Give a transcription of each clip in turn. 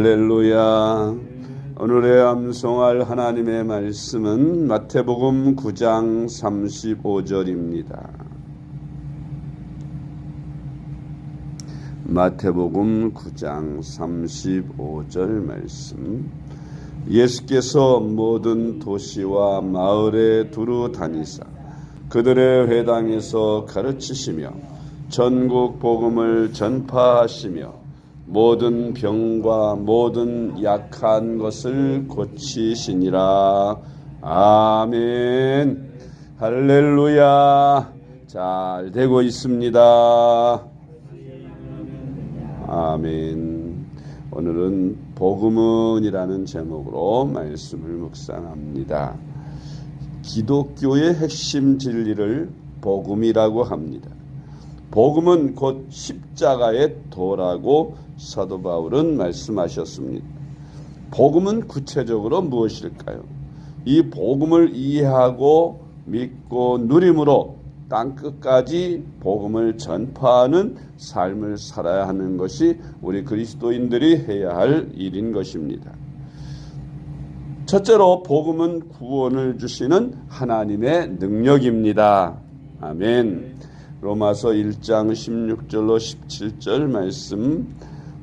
할렐루야. 오늘의 암송할 하나님의 말씀은 마태복음 9장 35절입니다. 마태복음 9장 35절 말씀. 예수께서 모든 도시와 마을에 두루 다니사 그들의 회당에서 가르치시며 전국 복음을 전파하시며 모든 병과 모든 약한 것을 고치시니라. 아멘. 할렐루야. 잘 되고 있습니다. 아멘. 오늘은 복음은이라는 제목으로 말씀을 묵상합니다. 기독교의 핵심 진리를 복음이라고 합니다. 복음은 곧 십자가의 도라고 사도 바울은 말씀하셨습니다. 복음은 구체적으로 무엇일까요? 이 복음을 이해하고 믿고 누림으로 땅 끝까지 복음을 전파하는 삶을 살아야 하는 것이 우리 그리스도인들이 해야 할 일인 것입니다. 첫째로 복음은 구원을 주시는 하나님의 능력입니다. 아멘. 로마서 1장 16절로 17절 말씀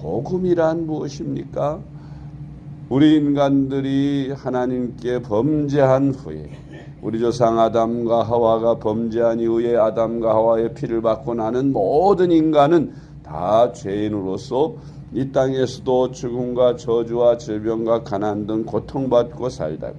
복음이란 무엇입니까? 우리 인간들이 하나님께 범죄한 후에 우리 조상 아담과 하와가 범죄한 이후에 아담과 하와의 피를 받고 나는 모든 인간은 다 죄인으로서 이 땅에서도 죽음과 저주와 질병과 가난 등 고통받고 살다가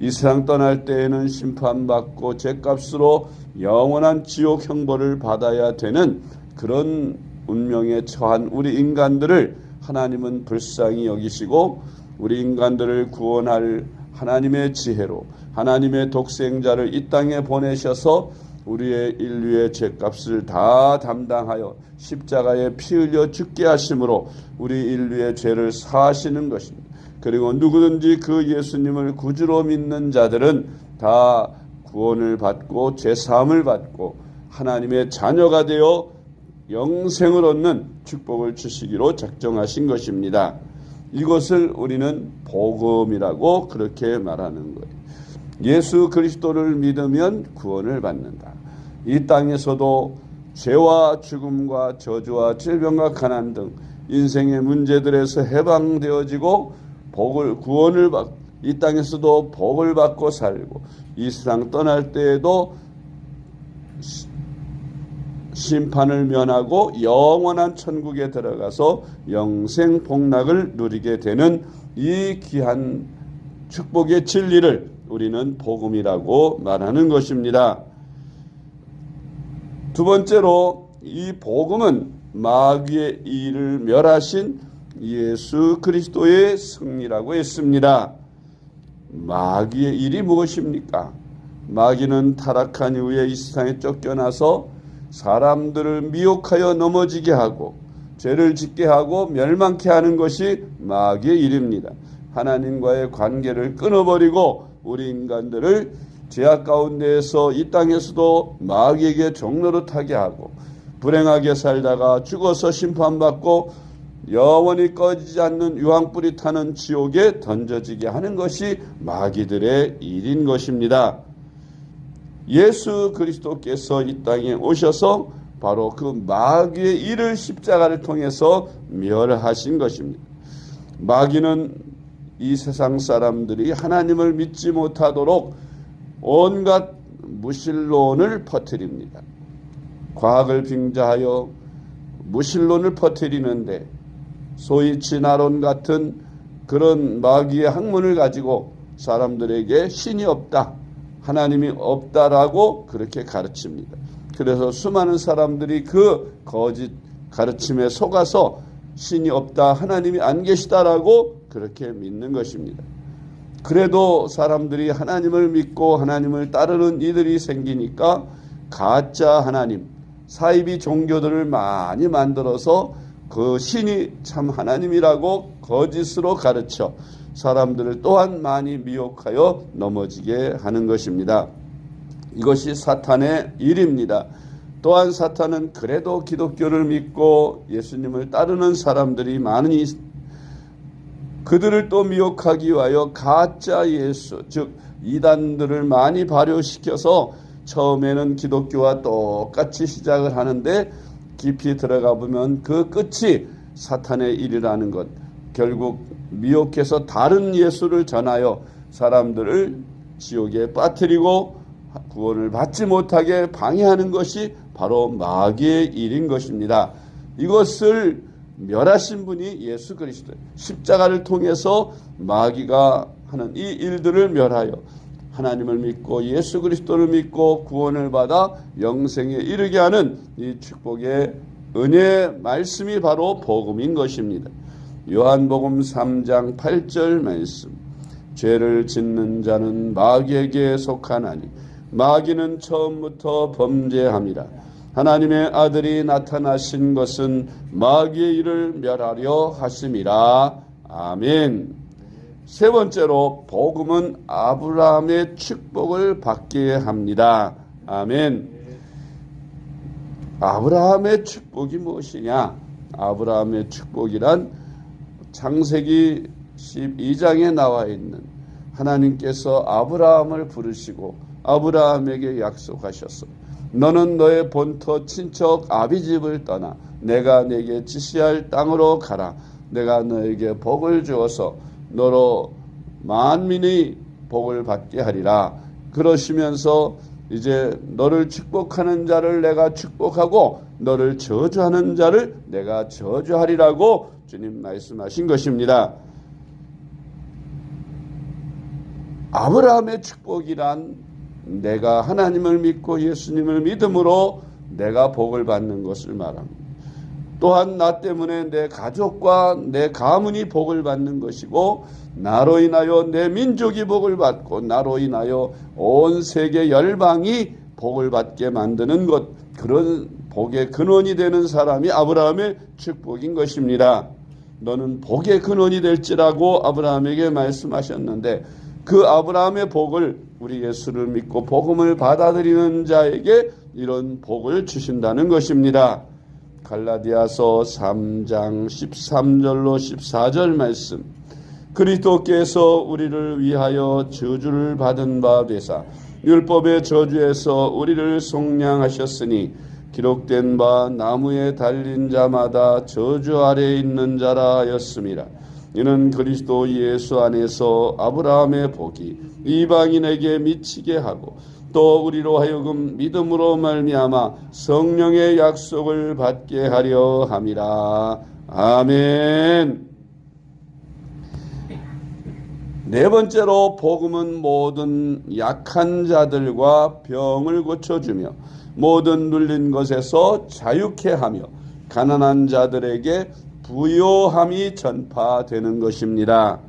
이 세상 떠날 때에는 심판받고 죄값으로 영원한 지옥 형벌을 받아야 되는 그런 운명에 처한 우리 인간들을 하나님은 불쌍히 여기시고 우리 인간들을 구원할 하나님의 지혜로 하나님의 독생자를 이 땅에 보내셔서 우리의 인류의 죄값을 다 담당하여 십자가에 피 흘려 죽게 하심으로 우리 인류의 죄를 사하시는 것입니다. 그리고 누구든지 그 예수님을 구주로 믿는 자들은 다 구원을 받고 죄 사함을 받고 하나님의 자녀가 되어 영생을 얻는 축복을 주시기로 작정하신 것입니다. 이것을 우리는 복음이라고 그렇게 말하는 거예요. 예수 그리스도를 믿으면 구원을 받는다. 이 땅에서도 죄와 죽음과 저주와 질병과 가난 등 인생의 문제들에서 해방되어지고 복을 구원을 받, 이 땅에서도 복을 받고 살고 이 세상 떠날 때에도 심판을 면하고 영원한 천국에 들어가서 영생 복락을 누리게 되는 이 귀한 축복의 진리를 우리는 복음이라고 말하는 것입니다. 두 번째로 이 복음은 마귀의 일을 멸하신 예수 그리스도의 승리라고 했습니다. 마귀의 일이 무엇입니까? 마귀는 타락한 이후에 이 세상에 쫓겨나서 사람들을 미혹하여 넘어지게 하고 죄를 짓게 하고 멸망케 하는 것이 마귀의 일입니다. 하나님과의 관계를 끊어버리고 우리 인간들을 죄악 가운데에서 이 땅에서도 마귀에게 종로릇하게 하고 불행하게 살다가 죽어서 심판받고 영원히 꺼지지 않는 유황불이 타는 지옥에 던져지게 하는 것이 마귀들의 일인 것입니다. 예수 그리스도께서 이 땅에 오셔서 바로 그 마귀의 일을 십자가를 통해서 멸하신 것입니다. 마귀는 이 세상 사람들이 하나님을 믿지 못하도록 온갖 무신론을 퍼뜨립니다. 과학을 빙자하여 무신론을 퍼뜨리는데 소위 진화론 같은 그런 마귀의 학문을 가지고 사람들에게 신이 없다. 하나님이 없다라고 그렇게 가르칩니다. 그래서 수많은 사람들이 그 거짓 가르침에 속아서 신이 없다, 하나님이 안 계시다라고 그렇게 믿는 것입니다. 그래도 사람들이 하나님을 믿고 하나님을 따르는 이들이 생기니까 가짜 하나님, 사이비 종교들을 많이 만들어서 그 신이 참 하나님이라고 거짓으로 가르쳐 사람들을 또한 많이 미혹하여 넘어지게 하는 것입니다. 이것이 사탄의 일입니다. 또한 사탄은 그래도 기독교를 믿고 예수님을 따르는 사람들이 많으니 그들을 또 미혹하기 위하여 가짜 예수, 즉 이단들을 많이 발효시켜서 처음에는 기독교와 똑같이 시작을 하는데 깊이 들어가 보면 그 끝이 사탄의 일이라는 것. 결국 미혹해서 다른 예수를 전하여 사람들을 지옥에 빠뜨리고 구원을 받지 못하게 방해하는 것이 바로 마귀의 일인 것입니다. 이것을 멸하신 분이 예수 그리스도 십자가를 통해서 마귀가 하는 이 일들을 멸하여 하나님을 믿고 예수 그리스도를 믿고 구원을 받아 영생에 이르게 하는 이 축복의 은혜 말씀이 바로 복음인 것입니다. 요한복음 3장 8절 말씀. 죄를 짓는 자는 마귀에게 속하나니 마귀는 처음부터 범죄함이라. 하나님의 아들이 나타나신 것은 마귀의 일을 멸하려 하심이라. 아멘. 세 번째로 복음은 아브라함의 축복을 받게 합니다. 아멘. 아브라함의 축복이 무엇이냐? 아브라함의 축복이란 창세기 12장에 나와 있는 하나님께서 아브라함을 부르시고 아브라함에게 약속하셨어. 너는 너의 본토 친척 아비집을 떠나 내가 내게 지시할 땅으로 가라. 내가 너에게 복을 주어서 너로 만민이 복을 받게 하리라. 그러시면서 이제 너를 축복하는 자를 내가 축복하고 너를 저주하는 자를 내가 저주하리라고 주님 말씀하신 것입니다. 아브라함의 축복이란 내가 하나님을 믿고 예수님을 믿음으로 내가 복을 받는 것을 말합니다. 또한 나 때문에 내 가족과 내 가문이 복을 받는 것이고 나로 인하여 내 민족이 복을 받고 나로 인하여 온 세계 열방이 복을 받게 만드는 것 그런 복의 근원이 되는 사람이 아브라함의 축복인 것입니다. 너는 복의 근원이 될지라고 아브라함에게 말씀하셨는데 그 아브라함의 복을 우리 예수를 믿고 복음을 받아들이는 자에게 이런 복을 주신다는 것입니다. 갈라디아서 3장 13절로 14절 말씀. 그리스도께서 우리를 위하여 저주를 받은 바 되사 율법의 저주에서 우리를 속량하셨으니 기록된 바 나무에 달린 자마다 저주 아래 있는 자라 하였습니다. 이는 그리스도 예수 안에서 아브라함의 복이 이방인에게 미치게 하고 또 우리로 하여금 믿음으로 말미암아 성령의 약속을 받게 하려 함이라. 아멘. 네 번째로 복음은 모든 약한 자들과 병을 고쳐주며 모든 눌린 것에서 자유케 하며 가난한 자들에게 부요함이 전파되는 것입니다.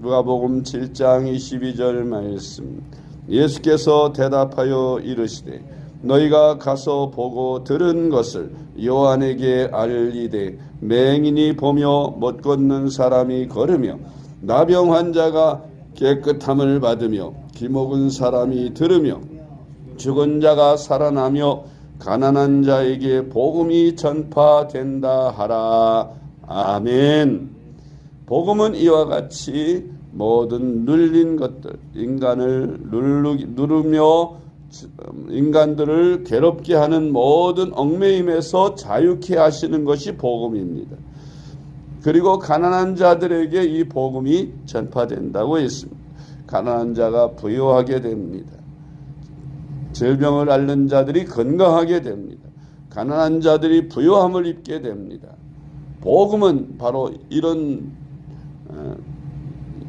누가복음 7장 22절 말씀. 예수께서 대답하여 이르시되 너희가 가서 보고 들은 것을 요한에게 알리되 맹인이 보며 못 걷는 사람이 걸으며 나병 환자가 깨끗함을 받으며 기목은 사람이 들으며 죽은 자가 살아나며 가난한 자에게 복음이 전파된다 하라. 아멘. 복음은 이와 같이 모든 눌린 것들, 인간을 누르, 누르며 인간들을 괴롭게 하는 모든 얽매임에서 자유케 하시는 것이 복음입니다. 그리고 가난한 자들에게 이 복음이 전파된다고 했습니다. 가난한 자가 부유하게 됩니다. 질병을 앓는 자들이 건강하게 됩니다. 가난한 자들이 부유함을 입게 됩니다. 복음은 바로 이런 어,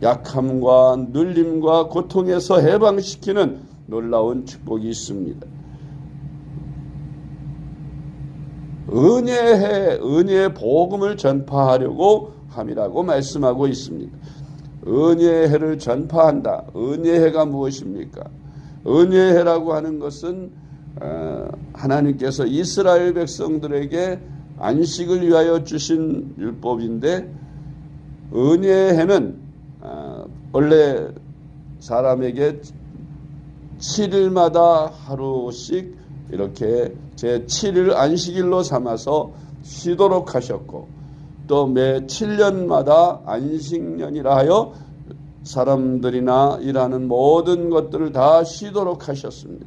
약함과 눌림과 고통에서 해방시키는 놀라운 축복이 있습니다. 은혜의 은혜의 복음을 전파하려고 함이라고 말씀하고 있습니다. 은혜의 해를 전파한다. 은혜의 해가 무엇입니까? 은혜의 해라고 하는 것은 어, 하나님께서 이스라엘 백성들에게 안식을 위하여 주신 율법인데 은혜의 해는 어, 원래 사람에게 7일마다 하루씩 이렇게 제 7일 안식일로 삼아서 쉬도록 하셨고 또 매 7년마다 안식년이라 하여 사람들이나 일하는 모든 것들을 다 쉬도록 하셨습니다.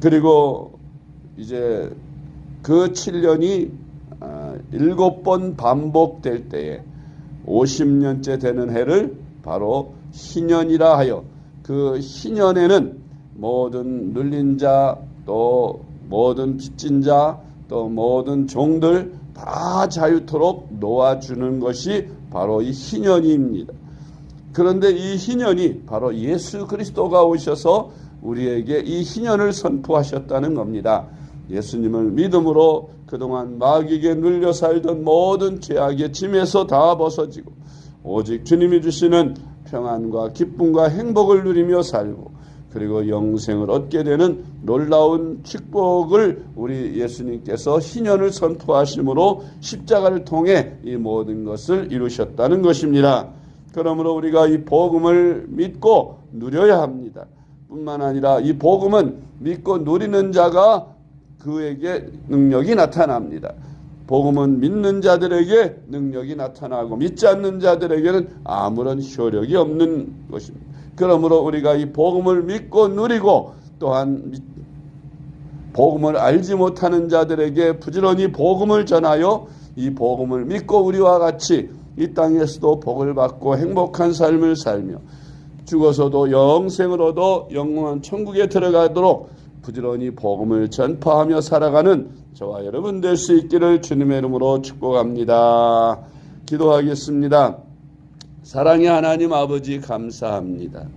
그리고 이제 그 7년이 아, 일곱 번 반복될 때에 50년째 되는 해를 바로 희년이라 하여 그 희년에는 모든 눌린 자, 또 모든 빚진 자, 또 모든 종들 다 자유토록 놓아주는 것이 바로 이 희년입니다. 그런데 이 희년이 바로 예수 그리스도가 오셔서 우리에게 이 희년을 선포하셨다는 겁니다. 예수님을 믿음으로 그동안 마귀에게 눌려 살던 모든 죄악의 짐에서 다 벗어지고 오직 주님이 주시는 평안과 기쁨과 행복을 누리며 살고 그리고 영생을 얻게 되는 놀라운 축복을 우리 예수님께서 희년을 선포하심으로 십자가를 통해 이 모든 것을 이루셨다는 것입니다. 그러므로 우리가 이 복음을 믿고 누려야 합니다. 뿐만 아니라 이 복음은 믿고 누리는 자가 그에게 능력이 나타납니다. 복음은 믿는 자들에게 능력이 나타나고 믿지 않는 자들에게는 아무런 효력이 없는 것입니다. 그러므로 우리가 이 복음을 믿고 누리고 또한 복음을 알지 못하는 자들에게 부지런히 복음을 전하여 이 복음을 믿고 우리와 같이 이 땅에서도 복을 받고 행복한 삶을 살며 죽어서도 영생을 얻어 영원한 천국에 들어가도록 부지런히 복음을 전파하며 살아가는 저와 여러분 될 수 있기를 주님의 이름으로 축복합니다. 기도하겠습니다. 사랑의 하나님 아버지 감사합니다.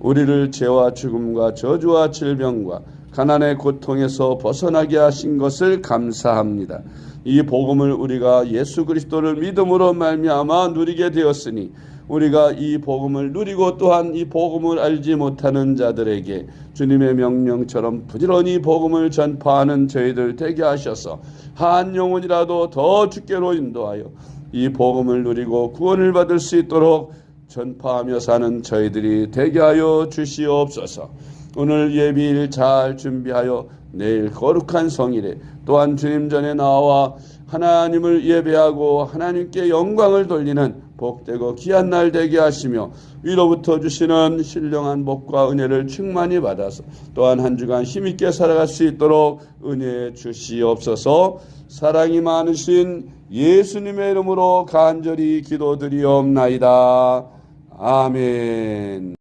우리를 죄와 죽음과 저주와 질병과 가난의 고통에서 벗어나게 하신 것을 감사합니다. 이 복음을 우리가 예수 그리스도를 믿음으로 말미암아 누리게 되었으니 우리가 이 복음을 누리고 또한 이 복음을 알지 못하는 자들에게 주님의 명령처럼 부지런히 복음을 전파하는 저희들 되게 하셔서 한 영혼이라도 더 주께로 인도하여 이 복음을 누리고 구원을 받을 수 있도록 전파하며 사는 저희들이 되게 하여 주시옵소서. 오늘 예비일 잘 준비하여 내일 거룩한 성일에 또한 주님 전에 나와 하나님을 예배하고 하나님께 영광을 돌리는 복되고 귀한 날 되게 하시며 위로부터 주시는 신령한 복과 은혜를 충만히 받아서 또한 한 주간 힘있게 살아갈 수 있도록 은혜 주시옵소서 사랑이 많으신 예수님의 이름으로 간절히 기도드리옵나이다. 아멘.